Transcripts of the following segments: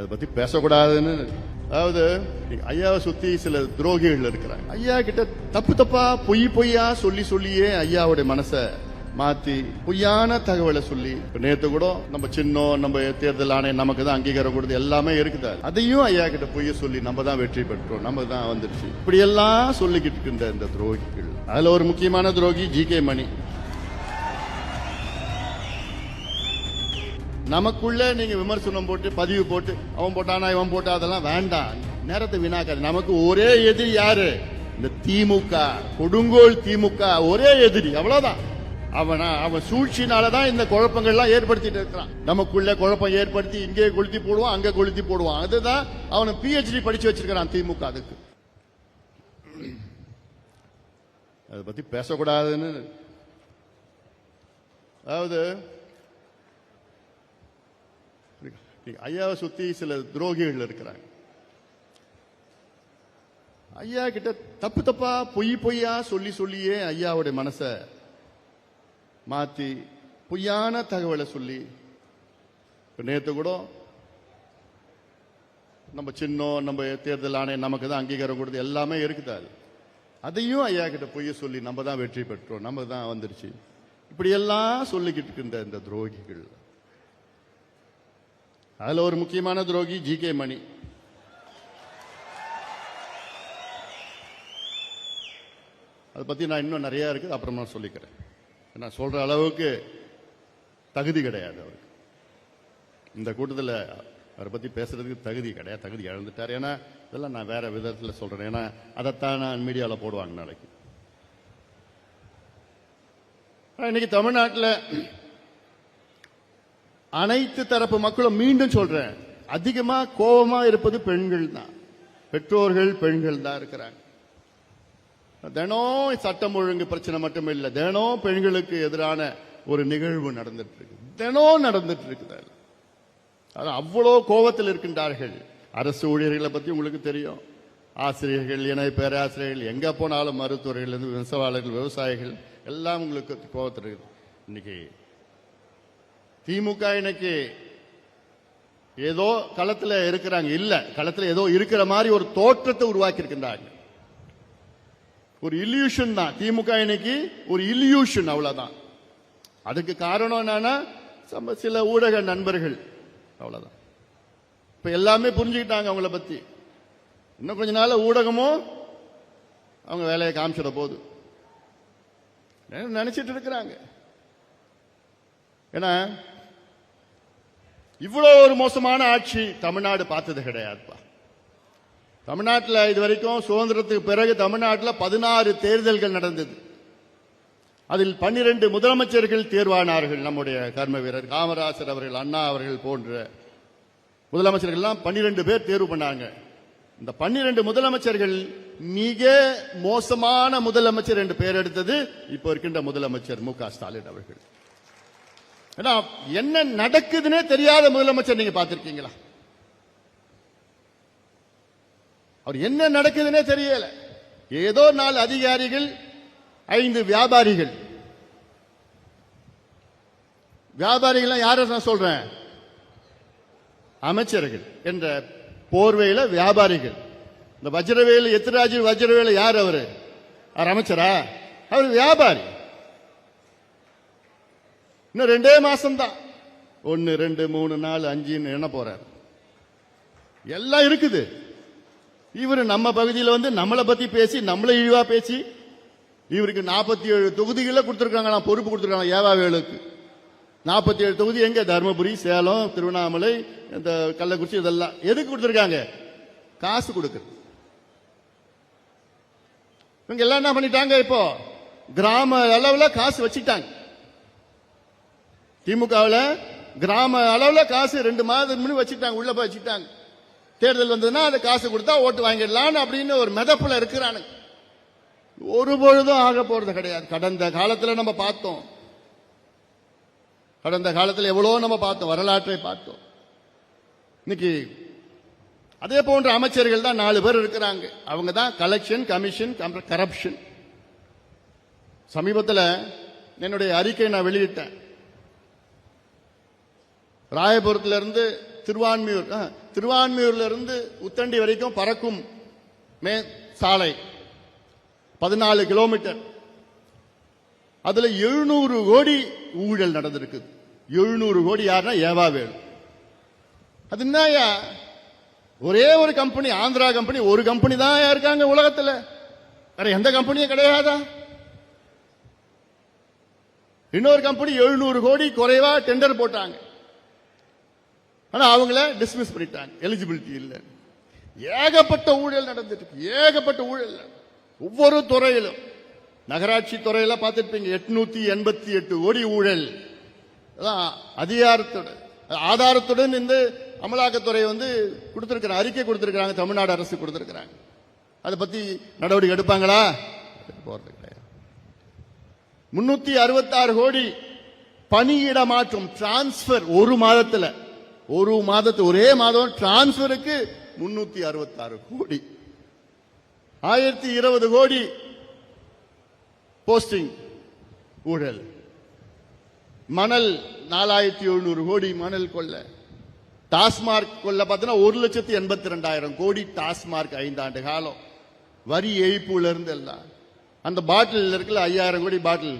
அதை பத்தி பேசக்கூடாதுன்னு. அதாவது ஐயாவை சுத்தி சில துரோகிகள் இருக்கிறாங்க. ஐயா கிட்ட தப்பு தப்பா பொய் பொய்யா சொல்லி சொல்லியே ஐயாவுடைய மனசை மாத்தி பொய்யான தகவலை சொல்லி நேத்து கூட நம்ம சின்னம் நம்ம தேர்தல் ஆணையம் நமக்கு தான் அங்கீகாரம் கொடுத்து எல்லாமே இருக்குது? அதையும் ஐயா கிட்ட பொய்ய சொல்லி நம்ம தான் வெற்றி பெற்றோம் நம்ம தான் வந்துருச்சு. இப்படி எல்லாம் சொல்லிக்கிட்டு இருக்கின்ற இந்த துரோகிகள். அதுல ஒரு முக்கியமான துரோகி ஜி கே மணி. நமக்குள்ளே நீங்க விமர்சனம் போட்டு பதிவு போட்டு அவன் போட்டானா இவன் போட்டா அதெல்லாம் வேண்டாம். நேரத்தை வீணாக்காது நமக்கு ஒரே எதிரி யாரு? இந்த திமுக கொடுங்கோல் திமுக ஒரே எதிரி. அவ்வளவுதான். அவனா அவன் சூழ்ச்சினாலதான் இந்த குழப்பங்கள்லாம் ஏற்படுத்திட்டு இருக்கிறான். நமக்குள்ள குழப்பம் ஏற்படுத்தி இங்கே கொளுத்தி போடுவான் அங்க கொளுத்தி போடுவான். அதுதான் அவனை பிஹெச்டி படிச்சு வச்சிருக்கிறான் திமுக அதுக்கு. அதை பத்தி பேசக்கூடாதுன்னு. அதாவது ஐயாவை சுத்தி சில துரோகிகள் இருக்கிறாங்க. ஐயா கிட்ட தப்பு தப்பா பொய் பொய்யா சொல்லி சொல்லியே ஐயாவுடைய மனசை மாத்தி பொய்யான தகவலை சொல்லி நேற்று நேத்து கூட நம்ம சின்னம் நம்ம தேர்தல் ஆணையம் நமக்கு தான் அங்கீகாரம் கொடுத்து எல்லாமே இருக்குது அது? அதையும் ஐயா கிட்ட பொய்ய சொல்லி நம்ம தான் வெற்றி பெற்றோம் நம்ம தான் வந்துருச்சு. இப்படி எல்லாம் சொல்லிக்கிட்டு இருக்கின்ற இந்த துரோகிகள். அதில் ஒரு முக்கியமான துரோகி ஜி கே மணி. அதை பற்றி நான் இன்னும் நிறையா இருக்குது அப்புறமா சொல்லிக்கிறேன். நான் சொல்கிற அளவுக்கு தகுதி கிடையாது அவருக்கு. இந்த கூட்டத்தில் அவரை பற்றி பேசுகிறதுக்கு தகுதி கிடையாது தகுதி இழந்துட்டார். ஏன்னா இதெல்லாம் நான் வேறு விதத்தில் சொல்கிறேன் ஏன்னா அதைத்தான் நான் மீடியாவில் போடுவாங்க நாளைக்கு. இன்னைக்கு தமிழ்நாட்டில் அனைத்து தரப்பு மக்களும் மீண்டும் சொல்றேன் அதிகமா கோபமா இருப்பது பெண்கள் தான். பெற்றோர்கள் பெண்கள் தான் இருக்கிறாங்க. தினம் சட்டம் ஒழுங்கு பிரச்சனை மட்டும் இல்ல தினம் பெண்களுக்கு எதிரான ஒரு நிகழ்வு நடந்துட்டு இருக்கு தினம் நடந்துட்டு இருக்குது அது அவ்வளோ கோபத்தில் இருக்கின்றார்கள். அரசு ஊழியர்களை பத்தி உங்களுக்கு தெரியும். ஆசிரியர்கள் இணை பேராசிரியர்கள் எங்க போனாலும் மருத்துவர்கள் விவசாயிகள் விவசாயிகள் எல்லாம் உங்களுக்கு கோபத்தில் இருக்குது இன்னைக்கு திமுக இன்னைக்கு ஏதோ களத்துல இருக்கிறாங்க. இல்ல களத்துல ஏதோ இருக்கிற மாதிரி ஒரு தோற்றத்தை உருவாக்கி இருக்கின்றாங்க ஒரு இல்யூஷன் தான். திமுக இன்னைக்கு ஒரு இல்யூஷன் அவ்வளவுதான். அதுக்கு காரணம் என்னன்னா சில ஊடக நண்பர்கள். அவ்வளவுதான். இப்ப எல்லாமே புரிஞ்சுக்கிட்டாங்க அவங்கள பத்தி. இன்னும் கொஞ்ச நாள் ஊடகமும் அவங்க வேலையை காமிச்சிட போகுது. நினைச்சிட்டு இருக்கிறாங்க. ஏன்னா இவ்வளோ ஒரு மோசமான ஆட்சி தமிழ்நாடு பார்த்தது கிடையாதுப்பா. தமிழ்நாட்டில் இது வரைக்கும் சுதந்திரத்துக்கு பிறகு தமிழ்நாட்டில் பதினாறு தேர்தல்கள் நடந்தது. அதில் பன்னிரண்டு முதலமைச்சர்கள் தேர்வானார்கள் நம்முடைய கர்ம வீரர் காமராசர் அவர்கள் அண்ணா அவர்கள் போன்ற முதலமைச்சர்கள்லாம் பன்னிரெண்டு பேர் தேர்வு பண்ணாங்க. இந்த பன்னிரண்டு முதலமைச்சர்கள் மிக மோசமான முதலமைச்சர் என்று பெயர் எடுத்தது இப்போ இருக்கின்ற முதலமைச்சர் மு க ஸ்டாலின் அவர்கள். ஏன்னா என்ன நடக்குதுன்னே தெரியாத முதலமைச்சர் நீங்க பார்த்திருக்கீங்களா? அவர் என்ன நடக்குதுன்னே தெரியல. ஏதோ நாலு அதிகாரிகள் ஐந்து வியாபாரிகள். வியாபாரிகள் யார நான் சொல்றேன்? அமைச்சர்கள் என்ற போர்வையில வியாபாரிகள். இந்த வஜ்ரவேலு எத்திராஜி வஜ்ரவேலு யார் அவரு? அவர் அமைச்சரா? அவர் வியாபாரி. இன்னும் ரெண்டே மாசம் தான் ஒன்னு ரெண்டு மூணு நாலு அஞ்சுன்னு என்ன போறார்? எல்லாம் இருக்குது. இவர் நம்ம பகுதியில் வந்து நம்மளை பத்தி பேசி நம்மளை இழிவா பேசி இவருக்கு நாற்பத்தி ஏழு தொகுதிகளில் கொடுத்துருக்காங்க. நான் பொறுப்பு கொடுத்துருக்காங்க ஏவாவேலுக்கு நாற்பத்தி ஏழு தொகுதி எங்க? தருமபுரி சேலம் திருவண்ணாமலை இந்த கள்ளக்குறிச்சி இதெல்லாம். எதுக்கு கொடுத்துருக்காங்க? காசு கொடுக்குறது இவங்க எல்லாம் என்ன பண்ணிட்டாங்க இப்போ? கிராம அளவில் காசு வச்சுட்டாங்க திமுகவில் கிராம அளவில் காசு ரெண்டு மாதம் வச்சுட்டாங்க உள்ள போய் வச்சுட்டாங்க தேர்தல் வந்ததுன்னா அந்த காசு கொடுத்தா ஓட்டு வாங்கிடலான்னு அப்படின்னு ஒரு மிதப்புல இருக்கிறானுங்க. ஒரு பொழுதும் ஆக போறது கிடையாது. கடந்த காலத்தில் நம்ம பார்த்தோம். கடந்த காலத்தில் எவ்வளோ நம்ம பார்த்தோம். வரலாற்றை பார்த்தோம். இன்னைக்கு அதே போன்ற அமைச்சர்கள் தான் நாலு பேர் இருக்கிறாங்க. அவங்க தான் கலெக்ஷன் கமிஷன் கரப்ஷன் சமீபத்தில் என்னுடைய அறிக்கை நான் வெளியிட்டேன். ராயபுரத்திலிருந்து திருவான்மையூர் திருவான்மியூர் ஆ, உத்தண்டி வரைக்கும் பறக்கும் மே சாலை. பதினாலு கிலோமீட்டர். அதில் எழுநூறு கோடி ஊழல் நடந்திருக்கு. எழுநூறு கோடி யாருன்னா ஏவாவேல். அது என்னயா ஒரே ஒரு கம்பெனி ஆந்திரா கம்பெனி ஒரு கம்பெனி தான் இருக்காங்க உலகத்தில். வேற எந்த கம்பெனியும் கிடையாதா? இன்னொரு கம்பெனி எழுநூறு கோடி குறைவா டெண்டர் போட்டாங்க. ஆனா அவங்கள டிஸ்மிஸ் பண்ணிட்டாங்க. எலிஜிபிலிட்டி இல்லை. ஏகப்பட்ட ஊழல் நடந்துட்டு இருக்கு. ஏகப்பட்ட ஊழல். ஒவ்வொரு துறையிலும். நகராட்சி துறையில பார்த்துருப்பீங்க எட்நூத்தி எண்பத்தி எட்டு கோடி ஊழல். அதிகாரத்துடன் ஆதாரத்துடன் இந்த அமலாக்கத்துறை வந்து கொடுத்திருக்கிற அறிக்கை கொடுத்திருக்கிறாங்க தமிழ்நாடு அரசு கொடுத்திருக்கிறாங்க. அதை பத்தி நடவடிக்கை எடுப்பாங்களா? போறது கிடையாது. முன்னூத்தி அறுபத்தாறு கோடி பணியிட மாற்றம் டிரான்ஸ்பர் ஒரு மாதத்துல. ஒரு மாதத்து ஒரே மாதம் டிரான்ஸ்பருக்கு முன்னூத்தி அறுபத்தாறு கோடி. ஆயிரத்தி இருபது கோடி போஸ்டிங் ஊழல். மணல் நாலாயிரத்தி எழுநூறு கோடி மணல் கொள்ள. டாஸ்மார்க் கொள்ள பார்த்தீங்கன்னா ஒரு லட்சத்தி எண்பத்தி ரெண்டாயிரம் கோடி டாஸ்மார்க் ஐந்தாண்டு காலம். வரி ஏய்ப்புல இருந்து எல்லாம். அந்த பாட்டில் இருக்குல்ல ஐயாயிரம் கோடி பாட்டில்.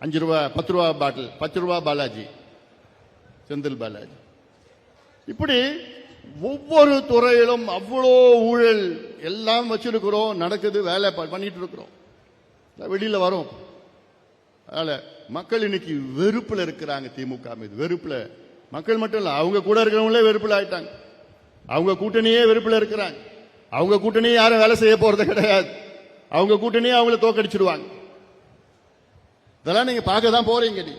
அஞ்சு ரூபா பத்து ரூபா பாட்டில். பத்து ரூபா பாலாஜி. செந்தில் பாலாஜி. இப்படி ஒவ்வொரு துறையிலும் அவ்வளோ ஊழல் எல்லாம் வச்சிருக்கிறோம் நடக்குது வேலை பண்ணிட்டு இருக்கிறோம் வெளியில வரும். அதனால மக்கள் இன்னைக்கு வெறுப்புல இருக்கிறாங்க திமுக மீது. வெறுப்புல. மக்கள் மட்டும் இல்ல அவங்க கூட இருக்கிறவங்களே வெறுப்புல ஆயிட்டாங்க. அவங்க கூட்டணியே வெறுப்புல இருக்கிறாங்க. அவங்க கூட்டணியே யாரும் வேலை செய்ய போறது கிடையாது. அவங்க கூட்டணியே அவங்கள தோக்கடிச்சிடுவாங்க இதெல்லாம் நீங்க பார்க்க தான் போறீங்க நீ.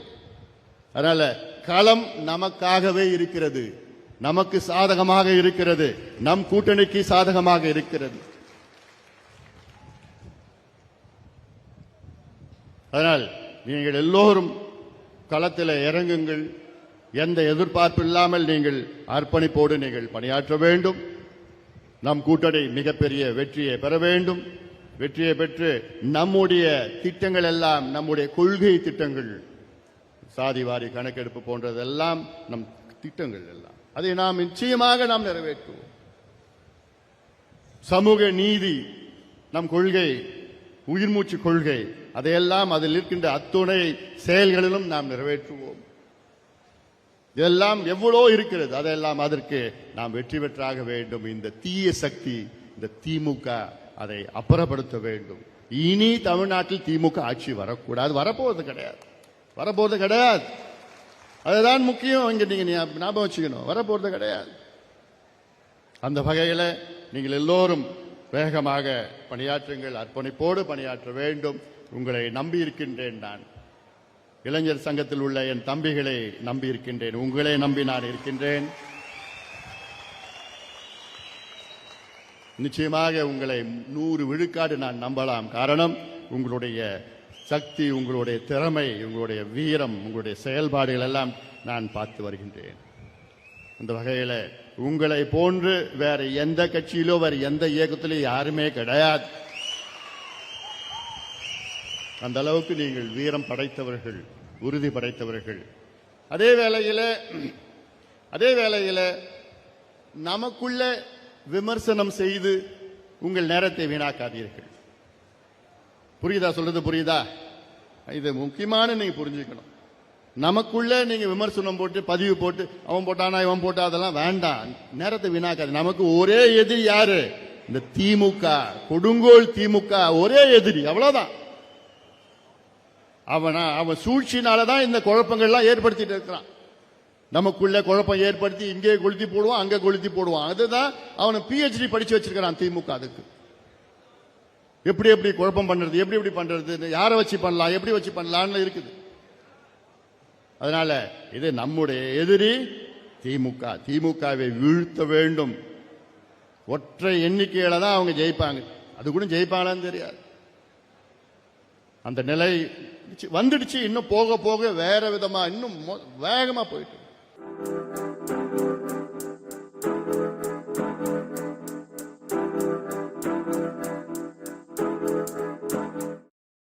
அதனால களம் நமக்காகவே இருக்கிறது. நமக்கு சாதகமாக இருக்கிறது. நம் கூட்டணிக்கு சாதகமாக இருக்கிறது. அதனால் நீங்கள் எல்லோரும் களத்தில் இறங்குங்கள். எந்த எதிர்பார்ப்பு இல்லாமல் நீங்கள் அர்ப்பணிப்போடு நீங்கள் பணியாற்ற வேண்டும். நம் கூட்டணி மிகப்பெரிய வெற்றியை பெற வேண்டும். வெற்றியை பெற்று நம்முடைய திட்டங்கள் எல்லாம் நம்முடைய கொள்கை திட்டங்கள் சாதிவாரி கணக்கெடுப்பு போன்றதெல்லாம் நம் திட்டங்கள் எல்லாம். அதை நாம் நிச்சயமாக நாம் நிறைவேற்றுவோம். சமூக நீதி நம் கொள்கை உயிர்மூச்சு கொள்கை அதையெல்லாம் அதில் இருக்கின்ற அத்துணை செயல்களிலும் நாம் நிறைவேற்றுவோம். இதெல்லாம் எவ்வளோ இருக்கிறது அதெல்லாம் அதற்கு நாம் வெற்றி பெற்றாக வேண்டும். இந்த தீய சக்தி இந்த திமுக அதை அப்புறப்படுத்த வேண்டும். இனி தமிழ்நாட்டில் திமுக ஆட்சி வரக்கூடாது. வரப்போவது கிடையாது. வரப்போவது கிடையாது. அதுதான் முக்கியம். இங்கே நீங்கள் ஞாபகம் வச்சுக்கணும். வரப்போகிறது கிடையாது. அந்த வகையில் நீங்கள் எல்லோரும் வேகமாக பணியாற்றுங்கள் அர்ப்பணிப்போடு பணியாற்ற வேண்டும். உங்களை நம்பி இருக்கின்றேன் நான். இளைஞர் சங்கத்தில் உள்ள என் தம்பிகளை நம்பி இருக்கின்றேன் உங்களை நம்பி நான் இருக்கின்றேன். நிச்சயமாக உங்களை நூறு விழுக்காடு நான் நம்பலாம். காரணம் உங்களுடைய சக்தி உங்களுடைய திறமை உங்களுடைய வீரம் உங்களுடைய செயல்பாடுகள் எல்லாம் நான் பார்த்து வருகின்றேன். அந்த வகையில் உங்களை போன்று வேற எந்த கட்சியிலோ வேற எந்த இயக்கத்திலோ யாருமே கிடையாது. அந்த அளவுக்கு நீங்கள் வீரம் படைத்தவர்கள் உறுதி படைத்தவர்கள். அதே வேளையில் அதே வேளையில் நமக்குள்ள விமர்சனம் செய்து உங்கள் நேரத்தை வீணாக்காதீர்கள். புரியுதா? சொல்றது புரியுதா? இது முக்கியமான நீங்க புரிஞ்சுக்கணும். நமக்குள்ள நீங்க விமர்சனம் போட்டு பதிவு போட்டு அவன் போட்டானா இவன் போட்டா அதெல்லாம் வேண்டாம். நேரத்தை வீணாக்காது. நமக்கு ஒரே எதிரி யாரு? இந்த திமுக கொடுங்கோல் திமுக ஒரே எதிரி அவ்வளவுதான். அவனா அவன் சூழ்ச்சினாலதான் இந்த குழப்பங்கள்லாம் ஏற்படுத்திட்டு இருக்கிறான். நமக்குள்ள குழப்பம் ஏற்படுத்தி இங்கே கொளுத்தி போடுவான் அங்க கொளுத்தி போடுவான். அதுதான் அவனை பிஹெச்டி படிச்சு வச்சிருக்கிறான் திமுக அதுக்கு. எப்படி எப்படி குழப்பம் பண்றது எப்படி எப்படி பண்றது யாரை வச்சு பண்ணலாம் எப்படி வச்சு பண்ணலாம்னு இருக்குது. அதனால இது நம்முடைய எதிரி திமுக. திமுகவை வீழ்த்த வேண்டும். ஒற்றை எண்ணிக்கையில தான் அவங்க ஜெயிப்பாங்க. அது கூட ஜெயிப்பாங்களான்னு தெரியாது. அந்த நிலை வந்துடுச்சு இன்னும் போக போக வேற விதமா இன்னும் மோ- வேகமா போயிட்டு